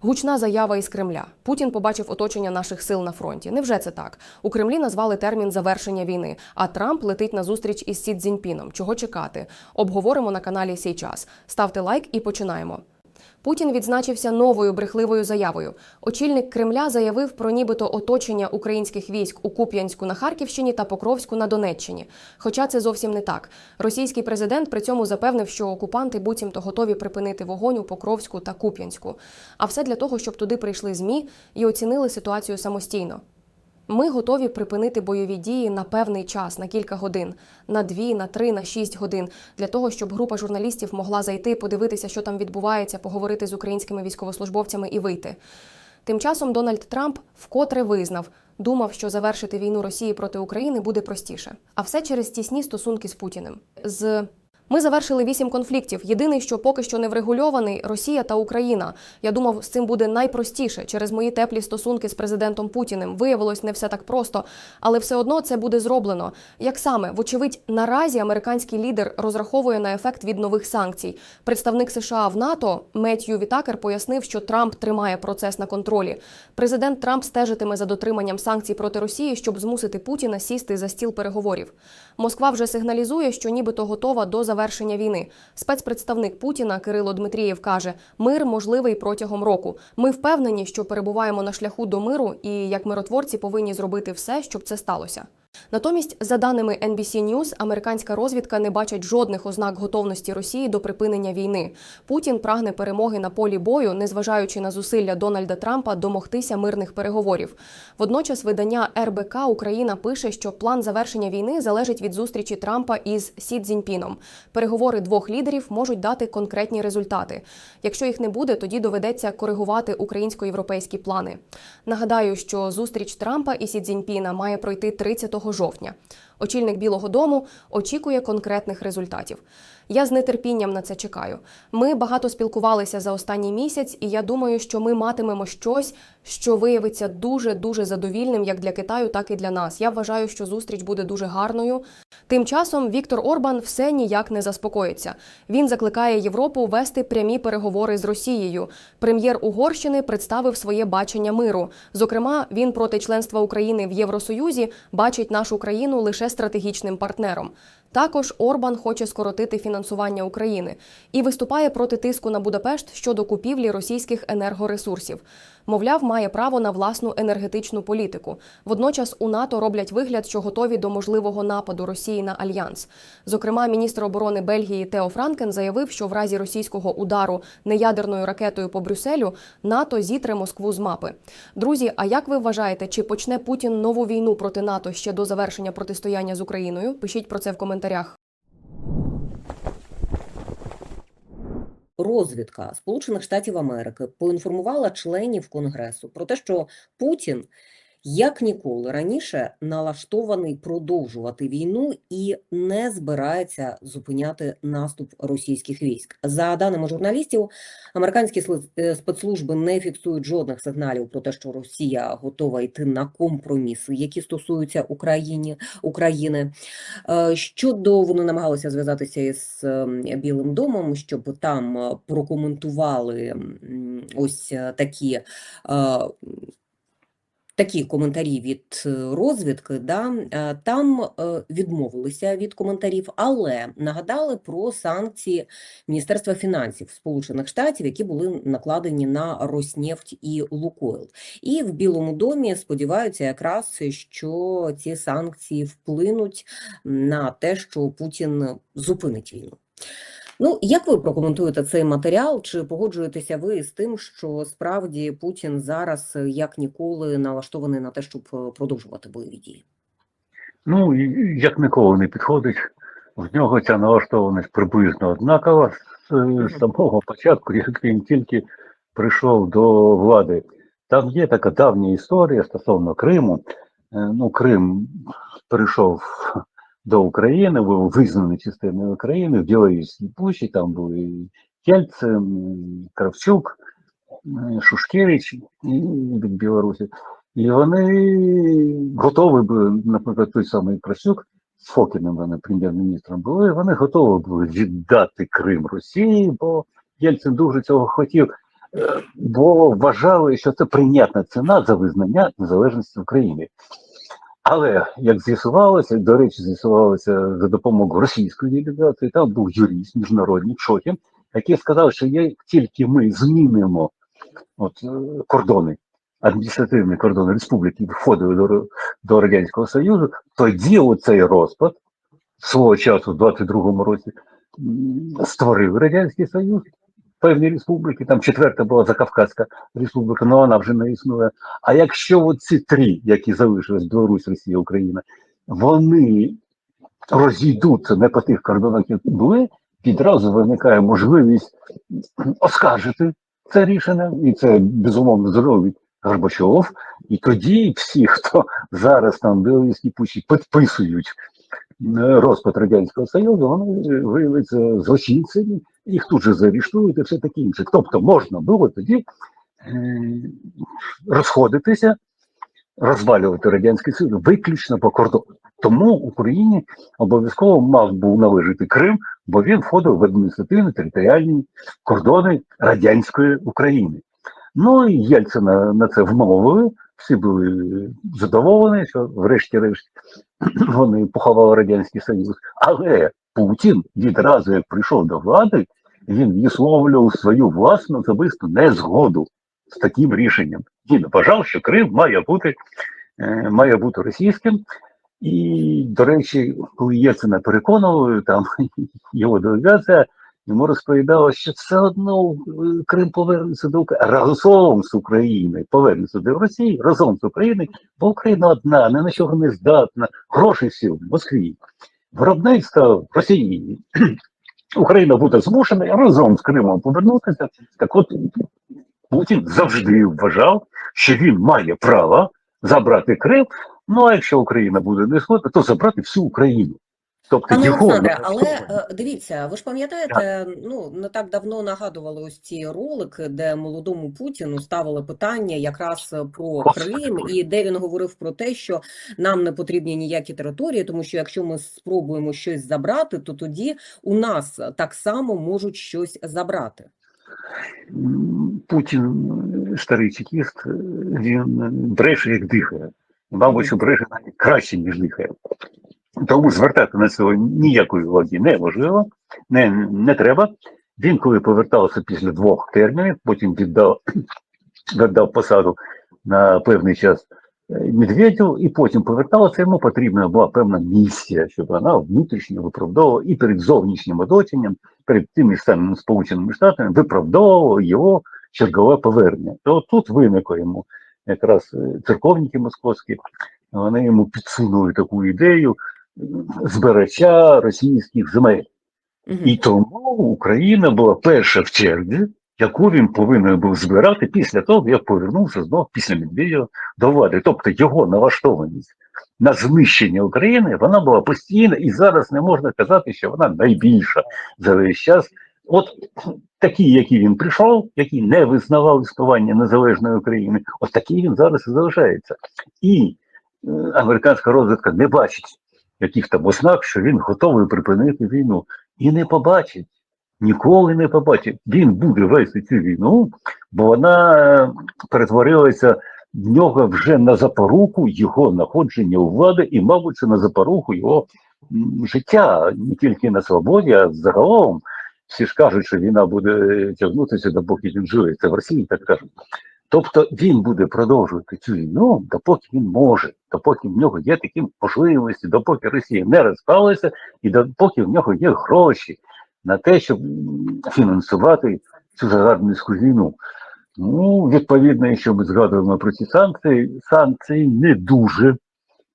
Гучна заява із Кремля. Путін побачив оточення наших сил на фронті. Невже це так? У Кремлі назвали термін завершення війни. А Трамп летить на зустріч із Сі Цзіньпіном. Чого чекати? Обговоримо на каналі «Сей час». Ставте лайк і починаємо. Путін відзначився новою брехливою заявою. Очільник Кремля заявив про нібито оточення українських військ у Куп'янську на Харківщині та Покровську на Донеччині. Хоча це зовсім не так. Російський президент при цьому запевнив, що окупанти буцімто готові припинити вогонь у Покровську та Куп'янську. А все для того, щоб туди прийшли змі і оцінили ситуацію самостійно. Ми готові припинити бойові дії на певний час, на кілька годин, на дві, на три, на шість годин, для того, щоб група журналістів могла зайти, подивитися, що там відбувається, поговорити з українськими військовослужбовцями і вийти. Тим часом Дональд Трамп вкотре визнав, думав, що завершити війну Росії проти України буде простіше. А все через тісні стосунки з Путіним. З ми завершили вісім конфліктів. Єдиний, що поки що не врегульований Росія та Україна. Я думав, з цим буде найпростіше через мої теплі стосунки з президентом Путіним. Виявилось не все так просто, але все одно це буде зроблено. Як саме, вочевидь, наразі американський лідер розраховує на ефект від нових санкцій. Представник США в НАТО Меттью Вітакер пояснив, що Трамп тримає процес на контролі. Президент Трамп стежитиме за дотриманням санкцій проти Росії, щоб змусити Путіна сісти за стіл переговорів. Москва вже сигналізує, що нібито готова до завершення війни. Спецпредставник Путіна Кирило Дмитрієв каже: мир можливий протягом року. Ми впевнені, що перебуваємо на шляху до миру, і як миротворці повинні зробити все, щоб це сталося. Натомість, за даними NBC News, американська розвідка не бачить жодних ознак готовності Росії до припинення війни. Путін прагне перемоги на полі бою, незважаючи на зусилля Дональда Трампа домогтися мирних переговорів. Водночас, видання РБК Україна пише, що план завершення війни залежить від зустрічі Трампа із Сі Цзіньпіном. Переговори двох лідерів можуть дати конкретні результати. Якщо їх не буде, тоді доведеться коригувати українсько-європейські плани. Нагадаю, що зустріч Трампа і Сі Цзіньпіна має пройти 30 жовтня. Очільник Білого Дому очікує конкретних результатів. Я з нетерпінням на це чекаю. Ми багато спілкувалися за останній місяць, і я думаю, що ми матимемо щось, що виявиться дуже дуже задовільним як для Китаю, так і для нас. Я вважаю, що зустріч буде дуже гарною. Тим часом Віктор Орбан все ніяк не заспокоїться. Він закликає Європу вести прямі переговори з Росією. Прем'єр Угорщини представив своє бачення миру. Зокрема, він проти членства України в Євросоюзі бачить нашу країну лише стратегічним партнером. Також Орбан хоче скоротити фінансування України і виступає проти тиску на Будапешт щодо купівлі російських енергоресурсів. Мовляв, має право на власну енергетичну політику. Водночас у НАТО роблять вигляд, що готові до можливого нападу Росії на альянс. Зокрема, міністр оборони Бельгії Тео Франкен заявив, що в разі російського удару неядерною ракетою по Брюсселю НАТО зітре Москву з мапи. Друзі, а як ви вважаєте, чи почне Путін нову війну проти НАТО ще до завершення протистояння з Україною? Пишіть про це в коментарях. Розвідка Сполучених Штатів Америки поінформувала членів Конгресу про те, що Путін як ніколи раніше налаштований продовжувати війну і не збирається зупиняти наступ російських військ. За даними журналістів, американські е, спецслужби не фіксують жодних сигналів про те, що Росія готова йти на компроміси, які стосуються Україні України. Е, Щодо вони намагалися зв'язатися із ем, Білим домом, щоб там е, прокоментували ось такі. Такі коментарі від е, розвідки, да, е, там е, відмовилися від коментарів, але нагадали про санкції Міністерства фінансів Сполучених Штатів, які були накладені на Роснефть і Лукойл. І в Білому домі сподіваються якраз, що ці санкції вплинуть на те, що Путін зупинить війну. Ну, як ви прокоментуєте цей матеріал? Чи погоджуєтеся ви з тим, що справді Путін зараз е, як ніколи налаштований на те, щоб е, продовжувати бойові дії? Ну, як ніколи не підходить. В нього ця налаштованість приблизно однакова з, з самого початку, як він тільки прийшов до влади. Там є така давня історія стосовно Криму. Е, Ну, Крим прийшов до України, був визнаний частиною України в Білорусі Пущі, там були Єльцин, Кравчук, е, Шушкевич від Білорусі. І вони готові були, наприклад, той самий Красюк з Фокіним, вони прем'єр-міністром були, вони готові були віддати Крим Росії, бо Єльцин дуже цього хотів. Е, Бо вважали, що це прийнятна ціна за визнання незалежності України. Але як з'ясувалося, до речі, з'ясувалося за допомогою російської делегації, там був юрист міжнародний Шохін, який сказав, що як тільки ми змінимо от, е, кордони, адміністративні кордони республіки, входили до, до Радянського Союзу, тоді оцей розпад свого часу, в 22-му році, створив Радянський Союз, певні республіки, там четверта була Закавказька республіка, але вона вже не існує. А якщо оці три, які залишились Білорусь, Росія, Україна, вони розійдуться не по тих кордонах, які були, відразу виникає можливість оскаржити це рішення, і це безумовно зробить Горбачов. І тоді всі, хто зараз там білоруські пущі підписують е, розпад Радянського Союзу, вони виявляться злочинцями, їх тут же заарештують і все таке інше. Тобто можна було тоді е, розходитися, розвалювати Радянський Союз виключно по кордону. Тому Україні обов'язково мав був належати Крим, бо він входив в адміністративно-територіальні кордони радянської України. Ну і Єльцина на це вмовили. Всі були задоволені, що врешті-решт вони поховали Радянський Союз. Але Путін відразу, як прийшов до влади, він висловлював свою власну особисту незгоду з таким рішенням. Він вважав, що Крим має бути, е, має бути російським. І, до речі, коли Єльцина переконували, там його делегація йому розповідала, що все одно е, Крим повернеться до України разом з Україною, повернеться до Росії разом з Україною, бо Україна одна, ні на чого не здатна, гроші всі в Москві, виробництво в Росії. Україна буде змушена разом з Кримом повернутися. Так от Путін завжди вважав, що він має право забрати Крим. Ну а якщо Україна буде не згодна, то забрати всю Україну. Тобто Пане його Олександре, але е, дивіться, ви ж пам'ятаєте, ну не так давно нагадували ось ці ролики, де молодому Путіну ставили питання якраз про Господи Крим, і де він говорив про те, що нам не потрібні ніякі території, тому що якщо ми спробуємо щось забрати, то тоді у нас так само можуть щось забрати. Путін е, старий чекіст, е, він е, бреше як дихає. Мабуть, що бреше навіть краще, ніж дихає. Тому звертати на цього ніякої уваги неможливо, не, не треба. Він, коли повертався після двох термінів, потім віддав, віддав посаду на певний час е, Медведєву, і потім повертався, йому потрібна була певна місія, щоб вона внутрішньо виправдовувала і перед зовнішнім оточенням, перед тими ж самими Сполученими Штатами виправдовувала його чергове повернення. То тут виникло йому якраз е, церковники московські, вони йому підсунули таку ідею збирача російських земель. І тому Україна була перша в черзі, яку він повинен був збирати після того, як повернувся знов після Медведєва до влади. Тобто його налаштованість на знищення України вона була постійна, і зараз не можна казати, що вона найбільша за весь час. От такі, які він прийшов, які не визнавав існування незалежної України, от такий він зараз і залишається. І е, американська розвідка не бачить яких там ознак, що він готовий припинити війну. І не побачить, ніколи не побачить. Він буде вести цю війну, бо вона е, перетворилася в нього вже на запоруку його знаходження у влади, і, мабуть, це на запоруку його життя, не тільки на свободі, а загалом. Всі ж кажуть, що війна буде тягнутися, допоки він живе. Це в Росії так кажуть. Тобто він буде продовжувати цю війну, допоки він може, допоки в нього є такі можливості, допоки Росія не розпалася, і допоки в нього є гроші на те, щоб фінансувати цю загарбницьку війну. Ну, відповідно, якщо ми згадуємо про ці санкції, санкції не дуже,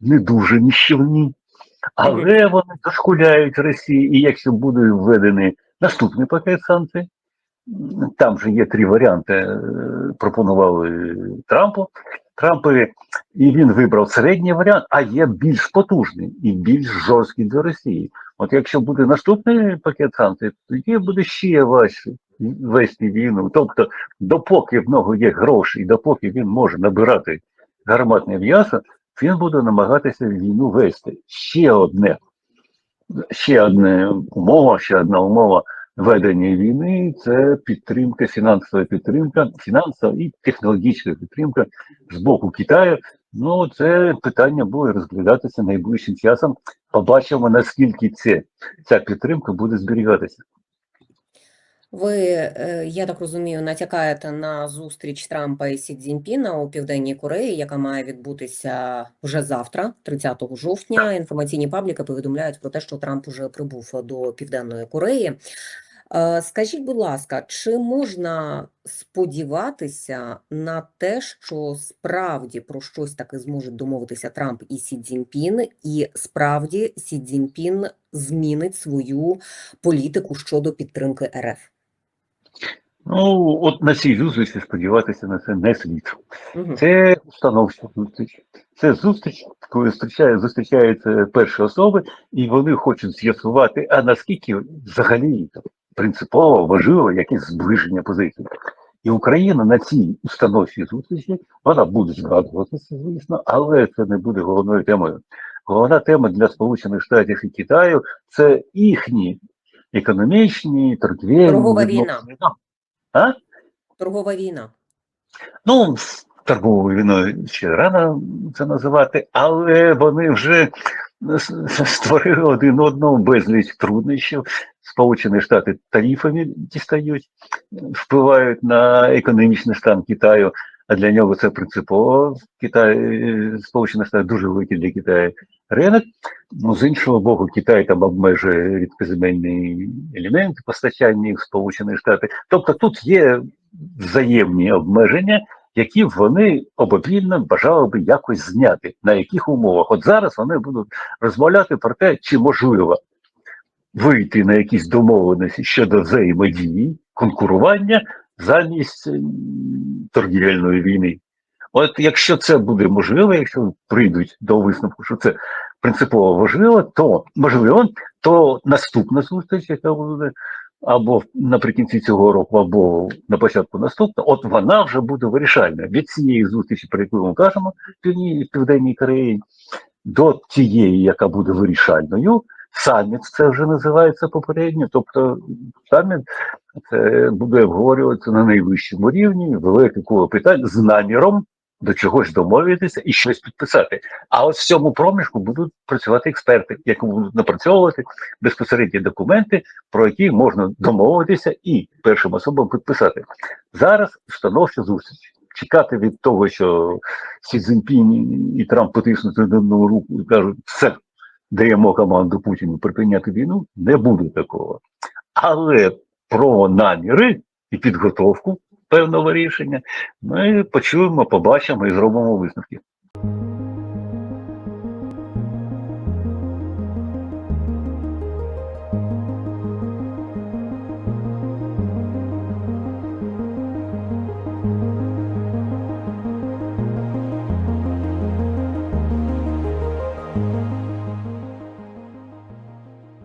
не дуже ніщівні, але вони дошкуляють Росії, і якщо буде введений наступний пакет санкцій, там же є три варіанти, е, пропонували Трампу, Трампові, і він вибрав середній варіант, а є більш потужний і більш жорсткий для Росії. От якщо буде наступний пакет санкцій, тоді буде ще важче вести війну. Тобто, допоки в нього є гроші, і допоки він може набирати гарматне м'ясо, він буде намагатися війну вести. Ще одне, ще одна умова, ще одна умова ведення війни це підтримка, фінансова підтримка, фінансова і технологічна підтримка з боку Китаю. Ну, це питання буде розглядатися найближчим часом. Побачимо, наскільки це, ця підтримка буде зберігатися. Ви, е, я так розумію, натякаєте на зустріч Трампа і Сі Цзіньпіна у Південній Кореї, яка має відбутися вже завтра, 30 жовтня. Інформаційні пабліки повідомляють про те, що Трамп уже прибув до Південної Кореї. Е, Скажіть, будь ласка, чи можна сподіватися на те, що справді про щось таке зможуть домовитися Трамп і Сі Цзіньпін, і справді Сі Цзіньпін змінить свою політику щодо підтримки РФ? Ну, от на цій зустрічі сподіватися на це не слід. Мгм. Це установча зустріч. Це зустріч, коли зустрічає, зустрічаються перші особи, і вони хочуть з'ясувати, а наскільки взагалі там, принципово важливо якесь зближення позицій. І Україна на цій установчій зустрічі вона буде згадуватися, звісно, але це не буде головною темою. Головна тема для Сполучених Штатів і Китаю це їхні економічні, торгівельні Торгова відносини. А? Торгова війна. Ну, торговою війною ще рано це називати, але вони вже створили один одному безліч труднощів. Сполучені Штати тарифами дістають, впливають на економічний стан Китаю, а для нього це принципово. Китай, е, Сполучені Штати дуже великий для Китаю ринок. Ну, з іншого боку, Китай там обмежує рідкоземельні елементи постачання в Сполучені Штати. Тобто тут є взаємні обмеження, які вони обопільно бажали би якось зняти. На яких умовах? От зараз вони будуть розмовляти про те, чи можливо вийти на якісь домовленості щодо взаємодії, конкурування замість торгівельної війни. От якщо це буде можливо, якщо прийдуть до висновку, що це принципово важливо, то можливо, то наступна зустріч, яка буде або наприкінці цього року, або на початку наступного, от вона вже буде вирішальною. Від цієї зустрічі, про яку ми кажемо, в Південній Кореї, до тієї, яка буде вирішальною, саміт це вже називається попередньо. Тобто саміт це буде обговорюватися на найвищому рівні, велике коло питань з наміром до чогось домовитися і щось підписати. А от в цьому проміжку будуть працювати експерти, які будуть напрацьовувати безпосередні документи, про які можна домовитися і першим особам підписати. Зараз встановча зустріч. Чекати від того, що Сі Цзіньпінь і Трамп потиснуть один одну руку і кажуть, все, даємо команду Путіну припиняти війну, не буде такого. Але про наміри і підготовку певного рішення ми почуємо, побачимо і зробимо висновки.